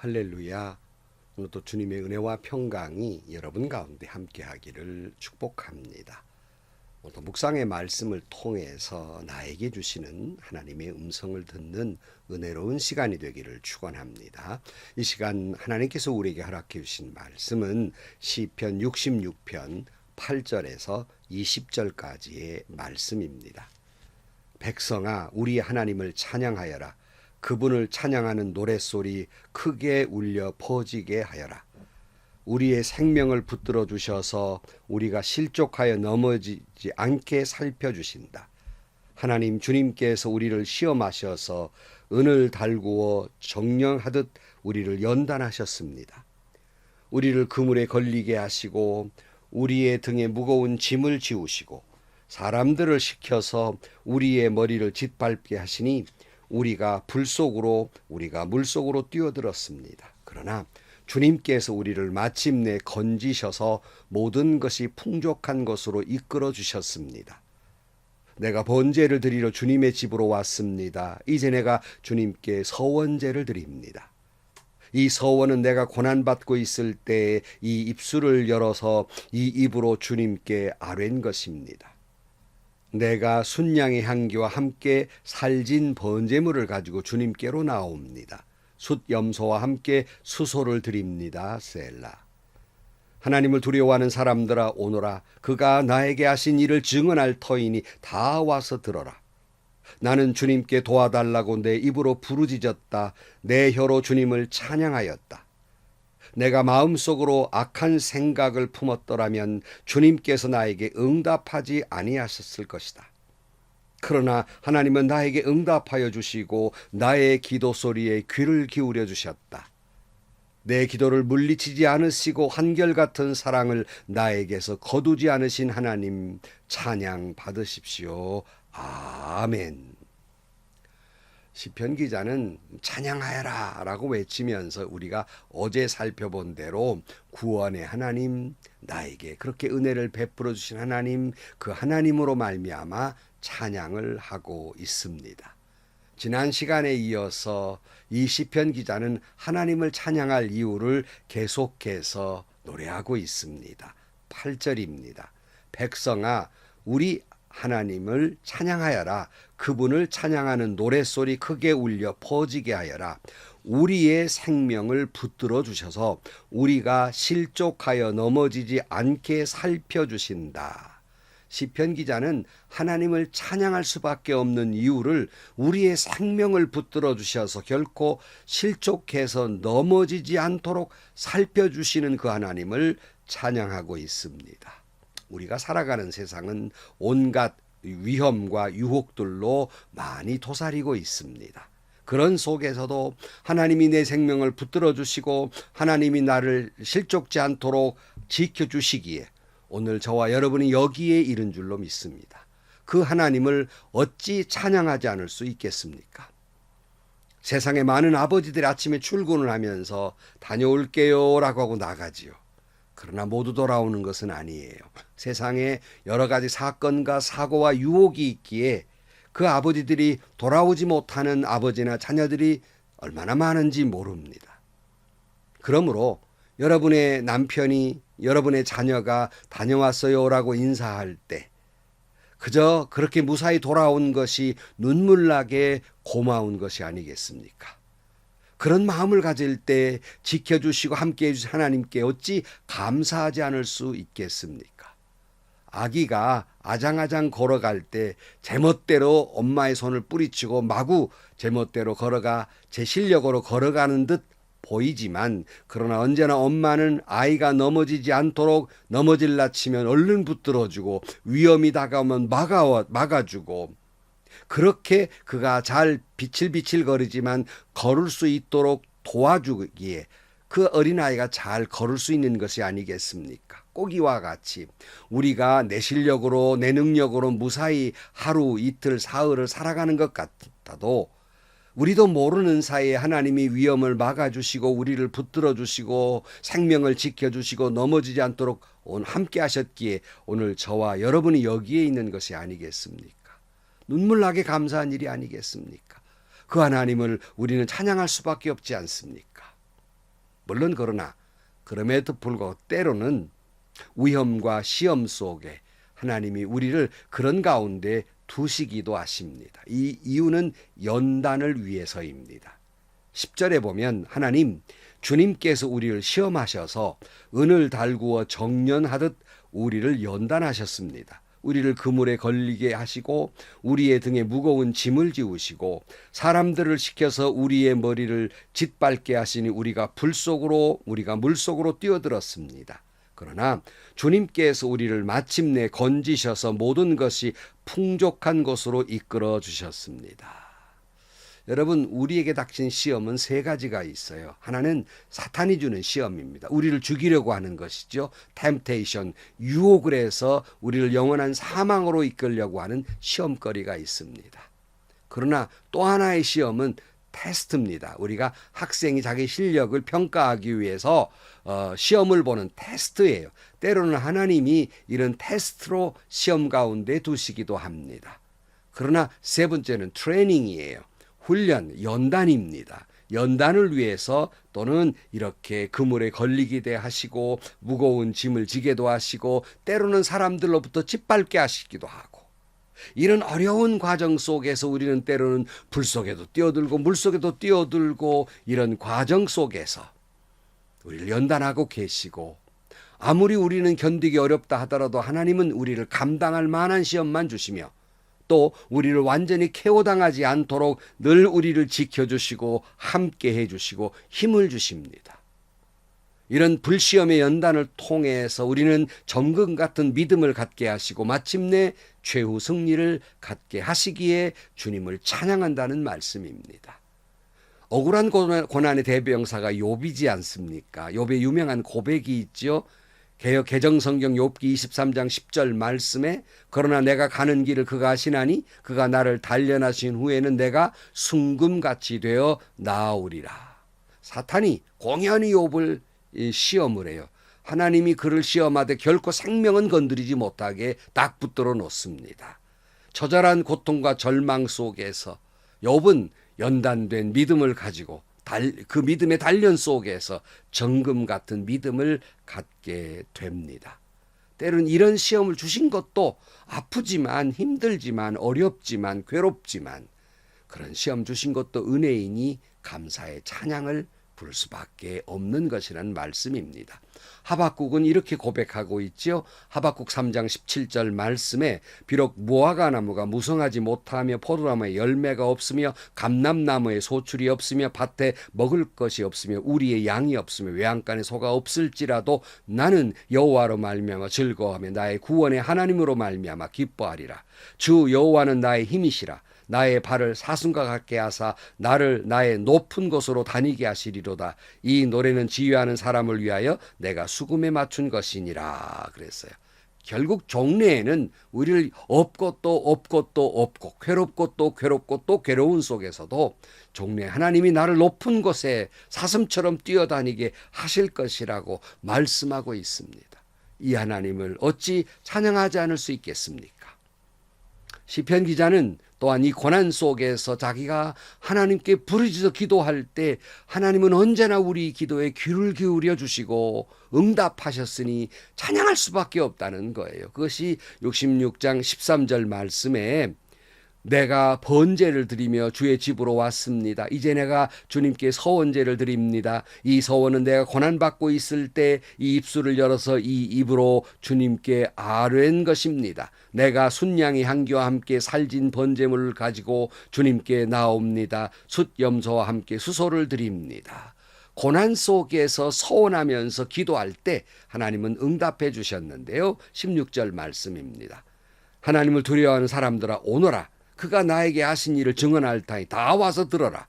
할렐루야. 오늘도 주님의 은혜와 평강이 여러분 가운데 함께하기를 축복합니다. 오늘도 묵상의 말씀을 통해서 나에게 주시는 하나님의 음성을 듣는 은혜로운 시간이 되기를 축원합니다. 이 시간 하나님께서 우리에게 허락해 주신 말씀은 시편 66편 8절에서 20절까지의 말씀입니다. 백성아 우리 하나님을 찬양하여라 그분을 찬양하는 노랫소리 크게 울려 퍼지게 하여라. 우리의 생명을 붙들어 주셔서 우리가 실족하여 넘어지지 않게 살펴 주신다. 하나님 주님께서 우리를 시험하셔서 은을 달구어 정령하듯 우리를 연단하셨습니다. 우리를 그물에 걸리게 하시고 우리의 등에 무거운 짐을 지우시고 사람들을 시켜서 우리의 머리를 짓밟게 하시니 우리가 불 속으로 우리가 물 속으로 뛰어들었습니다. 그러나 주님께서 우리를 마침내 건지셔서 모든 것이 풍족한 것으로 이끌어 주셨습니다. 내가 번제를 드리러 주님의 집으로 왔습니다. 이제 내가 주님께 서원제를 드립니다. 이 서원은 내가 고난받고 있을 때 이 입술을 열어서 이 입으로 주님께 아뢰는 것입니다. 내가 순양의 향기와 함께 살진 번제물을 가지고 주님께로 나옵니다. 숫 염소와 함께 수소를 드립니다. 셀라. 하나님을 두려워하는 사람들아 오너라 그가 나에게 하신 일을 증언할 터이니 다 와서 들어라. 나는 주님께 도와달라고 내 입으로 부르짖었다. 내 혀로 주님을 찬양하였다. 내가 마음속으로 악한 생각을 품었더라면 주님께서 나에게 응답하지 아니하셨을 것이다. 그러나 하나님은 나에게 응답하여 주시고 나의 기도 소리에 귀를 기울여 주셨다. 내 기도를 물리치지 않으시고 한결같은 사랑을 나에게서 거두지 않으신 하나님 찬양 받으십시오. 아멘. 시편 기자는 찬양하여라라고 외치면서 우리가 어제 살펴본 대로 구원의 하나님 나에게 그렇게 은혜를 베풀어 주신 하나님 그 하나님으로 말미암아 찬양을 하고 있습니다. 지난 시간에 이어서 이 시편 기자는 하나님을 찬양할 이유를 계속해서 노래하고 있습니다. 8절입니다. 백성아 우리 하나님을 찬양하여라. 그분을 찬양하는 노랫소리 크게 울려 퍼지게 하여라. 우리의 생명을 붙들어 주셔서 우리가 실족하여 넘어지지 않게 살펴 주신다. 시편 기자는 하나님을 찬양할 수밖에 없는 이유를 우리의 생명을 붙들어 주셔서 결코 실족해서 넘어지지 않도록 살펴 주시는 그 하나님을 찬양하고 있습니다. 우리가 살아가는 세상은 온갖 위험과 유혹들로 많이 도사리고 있습니다. 그런 속에서도 하나님이 내 생명을 붙들어 주시고 하나님이 나를 실족지 않도록 지켜 주시기에 오늘 저와 여러분이 여기에 이른 줄로 믿습니다. 그 하나님을 어찌 찬양하지 않을 수 있겠습니까? 세상에 많은 아버지들이 아침에 출근을 하면서 다녀올게요 라고 하고 나가지요. 그러나 모두 돌아오는 것은 아니에요. 세상에 여러 가지 사건과 사고와 유혹이 있기에 그 아버지들이 돌아오지 못하는 아버지나 자녀들이 얼마나 많은지 모릅니다. 그러므로 여러분의 남편이 여러분의 자녀가 다녀왔어요라고 인사할 때 그저 그렇게 무사히 돌아온 것이 눈물나게 고마운 것이 아니겠습니까? 그런 마음을 가질 때 지켜주시고 함께 해 주신 하나님께 어찌 감사하지 않을 수 있겠습니까? 아기가 아장아장 걸어갈 때 제멋대로 엄마의 손을 뿌리치고 마구 제멋대로 걸어가 제 실력으로 걸어가는 듯 보이지만 그러나 언제나 엄마는 아이가 넘어지지 않도록 넘어질라 치면 얼른 붙들어주고 위험이 다가오면 막아 막아주고 그렇게 그가 잘 비칠비칠 거리지만 걸을 수 있도록 도와주기에 그 어린아이가 잘 걸을 수 있는 것이 아니겠습니까? 꼬기와 같이 우리가 내 실력으로 내 능력으로 무사히 하루 이틀 사흘을 살아가는 것 같아도 우리도 모르는 사이에 하나님이 위험을 막아주시고 우리를 붙들어 주시고 생명을 지켜주시고 넘어지지 않도록 온 함께 하셨기에 오늘 저와 여러분이 여기에 있는 것이 아니겠습니까? 눈물나게 감사한 일이 아니겠습니까? 그 하나님을 우리는 찬양할 수밖에 없지 않습니까? 물론 그러나 그럼에도 불구하고 때로는 위험과 시험 속에 하나님이 우리를 그런 가운데 두시기도 하십니다. 이 이유는 연단을 위해서입니다. 10절에 보면 하나님 주님께서 우리를 시험하셔서 은을 달구어 정련하듯 우리를 연단하셨습니다. 우리를 그물에 걸리게 하시고 우리의 등에 무거운 짐을 지우시고 사람들을 시켜서 우리의 머리를 짓밟게 하시니 우리가 불 속으로 우리가 물 속으로 뛰어들었습니다. 그러나 주님께서 우리를 마침내 건지셔서 모든 것이 풍족한 곳으로 이끌어 주셨습니다. 여러분, 우리에게 닥친 시험은 세 가지가 있어요. 하나는 사탄이 주는 시험입니다. 우리를 죽이려고 하는 것이죠. 템테이션, 유혹을 해서 우리를 영원한 사망으로 이끌려고 하는 시험거리가 있습니다. 그러나 또 하나의 시험은 테스트입니다. 우리가 학생이 자기 실력을 평가하기 위해서 어, 시험을 보는 테스트예요. 때로는 하나님이 이런 테스트로 시험 가운데 두시기도 합니다. 그러나 세 번째는 트레이닝이에요. 훈련, 연단입니다. 연단을 위해서 또는 이렇게 그물에 걸리기도 하시고 무거운 짐을 지게도 하시고 때로는 사람들로부터 짓밟게 하시기도 하고 이런 어려운 과정 속에서 우리는 때로는 불 속에도 뛰어들고 물 속에도 뛰어들고 이런 과정 속에서 우리를 연단하고 계시고 아무리 우리는 견디기 어렵다 하더라도 하나님은 우리를 감당할 만한 시험만 주시며 또 우리를 완전히 케어당하지 않도록 늘 우리를 지켜주시고 함께 해주시고 힘을 주십니다. 이런 불시험의 연단을 통해서 우리는 점금 같은 믿음을 갖게 하시고 마침내 최후 승리를 갖게 하시기에 주님을 찬양한다는 말씀입니다. 억울한 고난- 고난의 대명사가 욥이지 않습니까? 욥의 유명한 고백이 있죠. 개혁 개정 성경 욥기 23장 10절 말씀에 그러나 내가 가는 길을 그가 아시나니 그가 나를 단련하신 후에는 내가 순금같이 되어 나아오리라. 사탄이 공연히 욥을 이 시험을 해요. 하나님이 그를 시험하되 결코 생명은 건드리지 못하게 딱 붙들어 놓습니다. 처절한 고통과 절망 속에서 욥은 연단된 믿음을 가지고 달, 그 믿음의 단련 속에서 정금 같은 믿음을 갖게 됩니다. 때론 이런 시험을 주신 것도 아프지만 힘들지만 어렵지만 괴롭지만 그런 시험 주신 것도 은혜이니 감사의 찬양을 부를 수밖에 없는 것이라는 말씀입니다. 하박국은 이렇게 고백하고 있지요. 하박국 3장 17절 말씀에 비록 무화과 나무가 무성하지 못하며 포도나무에 열매가 없으며 감람나무에 소출이 없으며 밭에 먹을 것이 없으며 우리의 양이 없으며 외양간에 소가 없을지라도 나는 여호와로 말미암아 즐거워하며 나의 구원의 하나님으로 말미암아 기뻐하리라. 주 여호와는 나의 힘이시라. 나의 발을 사슴과 같게 하사 나를 나의 높은 곳으로 다니게 하시리로다. 이 노래는 지휘하는 사람을 위하여 내가 수금에 맞춘 것이니라. 그랬어요. 결국 종래에는 우리를 없고 또 없고 또 없고 괴롭고 또 괴롭고 또 괴로운 속에서도 종래 하나님이 나를 높은 곳에 사슴처럼 뛰어다니게 하실 것이라고 말씀하고 있습니다. 이 하나님을 어찌 찬양하지 않을 수 있겠습니까? 시편 기자는 또한 이 고난 속에서 자기가 하나님께 부르짖어 기도할 때 하나님은 언제나 우리 기도에 귀를 기울여 주시고 응답하셨으니 찬양할 수밖에 없다는 거예요. 그것이 66장 13절 말씀에 내가 번제를 드리며 주의 집으로 왔습니다. 이제 내가 주님께 서원제를 드립니다. 이 서원은 내가 고난받고 있을 때 이 입술을 열어서 이 입으로 주님께 아뢰는 것입니다. 내가 순양의 향기와 함께 살진 번제물을 가지고 주님께 나옵니다. 숫염소와 함께 수소를 드립니다. 고난 속에서 서원하면서 기도할 때 하나님은 응답해 주셨는데요. 16절 말씀입니다. 하나님을 두려워하는 사람들아 오너라 그가 나에게 하신 일을 증언할 타이 다 와서 들어라.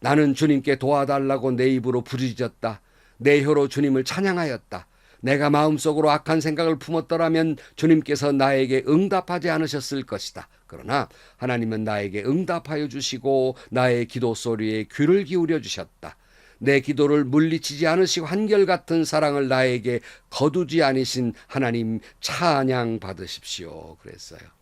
나는 주님께 도와달라고 내 입으로 부르짖었다. 내 혀로 주님을 찬양하였다. 내가 마음속으로 악한 생각을 품었더라면 주님께서 나에게 응답하지 않으셨을 것이다. 그러나 하나님은 나에게 응답하여 주시고 나의 기도 소리에 귀를 기울여 주셨다. 내 기도를 물리치지 않으시고 한결같은 사랑을 나에게 거두지 않으신 하나님 찬양 받으십시오. 그랬어요.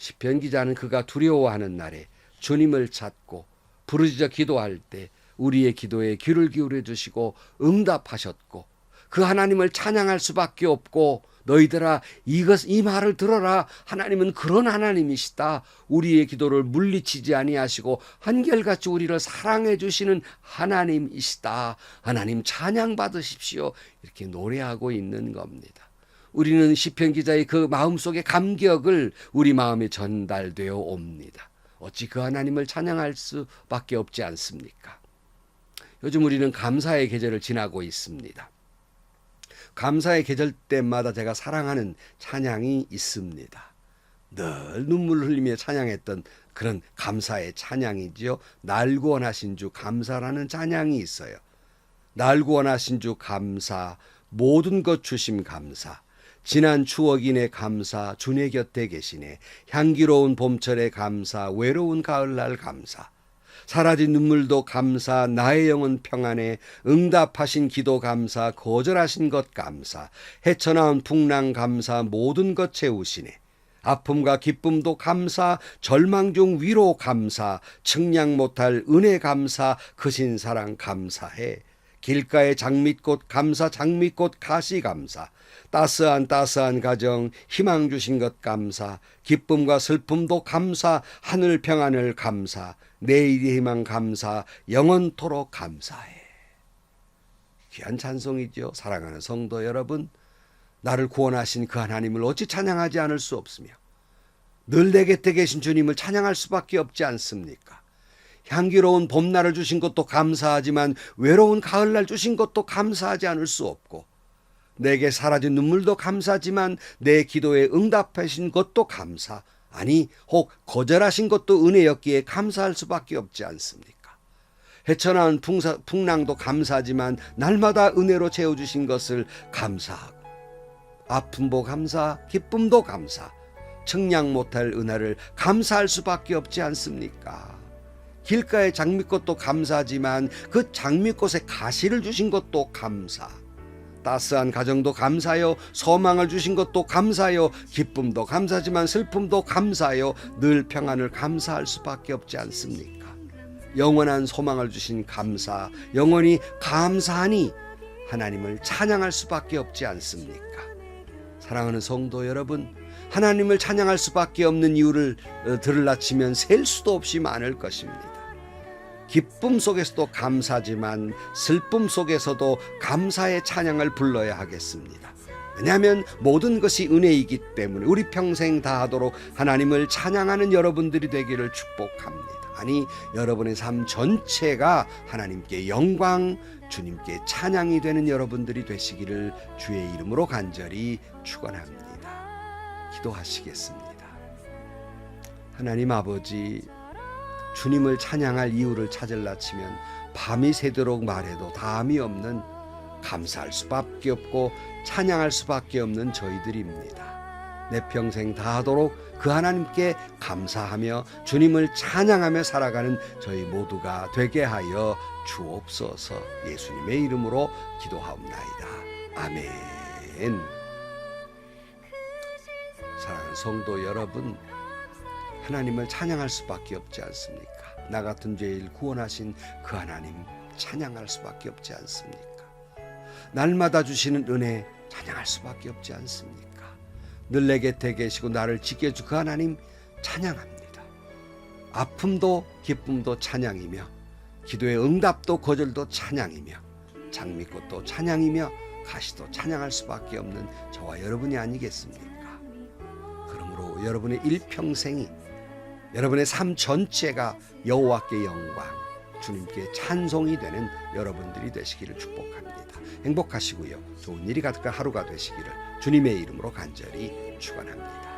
시편 기자는 그가 두려워하는 날에 주님을 찾고 부르짖어 기도할 때 우리의 기도에 귀를 기울여 주시고 응답하셨고 그 하나님을 찬양할 수밖에 없고 너희들아 이것 이 말을 들어라. 하나님은 그런 하나님이시다. 우리의 기도를 물리치지 아니하시고 한결같이 우리를 사랑해 주시는 하나님이시다. 하나님 찬양 받으십시오. 이렇게 노래하고 있는 겁니다. 우리는 시편 기자의 그 마음속의 감격을 우리 마음에 전달되어 옵니다. 어찌 그 하나님을 찬양할 수밖에 없지 않습니까? 요즘 우리는 감사의 계절을 지나고 있습니다. 감사의 계절 때마다 제가 사랑하는 찬양이 있습니다. 늘 눈물 흘리며 찬양했던 그런 감사의 찬양이지요. 날 구원하신 주 감사라는 찬양이 있어요. 날 구원하신 주 감사, 모든 것 주심 감사, 지난 추억이네 감사, 주내 곁에 계시네, 향기로운 봄철의 감사, 외로운 가을날 감사, 사라진 눈물도 감사, 나의 영혼 평안에 응답하신 기도 감사, 거절하신 것 감사, 헤쳐나온 풍랑 감사, 모든 것 채우시네. 아픔과 기쁨도 감사, 절망 중 위로 감사, 측량 못할 은혜 감사, 크신 사랑 감사해. 길가의 장밋꽃 감사, 장밋꽃 가시 감사, 따스한 따스한 가정 희망 주신 것 감사, 기쁨과 슬픔도 감사, 하늘 평안을 감사, 내일의 희망 감사, 영원토록 감사해. 귀한 찬송이죠. 사랑하는 성도 여러분, 나를 구원하신 그 하나님을 어찌 찬양하지 않을 수 없으며 늘 내 곁에 계신 주님을 찬양할 수밖에 없지 않습니까? 향기로운 봄날을 주신 것도 감사하지만 외로운 가을날 주신 것도 감사하지 않을 수 없고 내게 사라진 눈물도 감사지만 내 기도에 응답하신 것도 감사 아니 혹 거절하신 것도 은혜였기에 감사할 수밖에 없지 않습니까? 헤쳐나온 풍사, 풍랑도 감사하지만 날마다 은혜로 채워주신 것을 감사하고 아픔도 감사 기쁨도 감사 측량 못할 은혜를 감사할 수밖에 없지 않습니까? 길가의 장미꽃도 감사하지만 그 장미꽃에 가시를 주신 것도 감사. 따스한 가정도 감사요. 소망을 주신 것도 감사요. 기쁨도 감사지만 슬픔도 감사요. 늘 평안을 감사할 수밖에 없지 않습니까? 영원한 소망을 주신 감사, 영원히 감사하니 하나님을 찬양할 수밖에 없지 않습니까? 사랑하는 성도 여러분, 하나님을 찬양할 수밖에 없는 이유를 어, 들으라치면 셀 수도 없이 많을 것입니다. 기쁨 속에서도 감사지만 슬픔 속에서도 감사의 찬양을 불러야 하겠습니다. 왜냐하면 모든 것이 은혜이기 때문에 우리 평생 다 하도록 하나님을 찬양하는 여러분들이 되기를 축복합니다. 아니 여러분의 삶 전체가 하나님께 영광, 주님께 찬양이 되는 여러분들이 되시기를 주의 이름으로 간절히 축원합니다. 기도하시겠습니다. 하나님 아버지 주님을 찬양할 이유를 찾을라 치면 밤이 새도록 말해도 담이 없는 감사할 수밖에 없고 찬양할 수밖에 없는 저희들입니다. 내 평생 다 하도록 그 하나님께 감사하며 주님을 찬양하며 살아가는 저희 모두가 되게 하여 주옵소서 예수님의 이름으로 기도하옵나이다. 아멘. 사랑하는 성도 여러분, 하나님을 찬양할 수밖에 없지 않습니까? 나 같은 죄일 구원하신 그 하나님 찬양할 수밖에 없지 않습니까? 날마다 주시는 은혜 찬양할 수밖에 없지 않습니까? 늘 내 곁에 계시고 나를 지켜주 그 하나님 찬양합니다. 아픔도 기쁨도 찬양이며 기도의 응답도 거절도 찬양이며 장미꽃도 찬양이며 가시도 찬양할 수밖에 없는 저와 여러분이 아니겠습니까? 그러므로 여러분의 일평생이 여러분의 삶 전체가 여호와께 영광, 주님께 찬송이 되는 여러분들이 되시기를 축복합니다. 행복하시고요. 좋은 일이 가득한 하루가 되시기를 주님의 이름으로 간절히 축원합니다.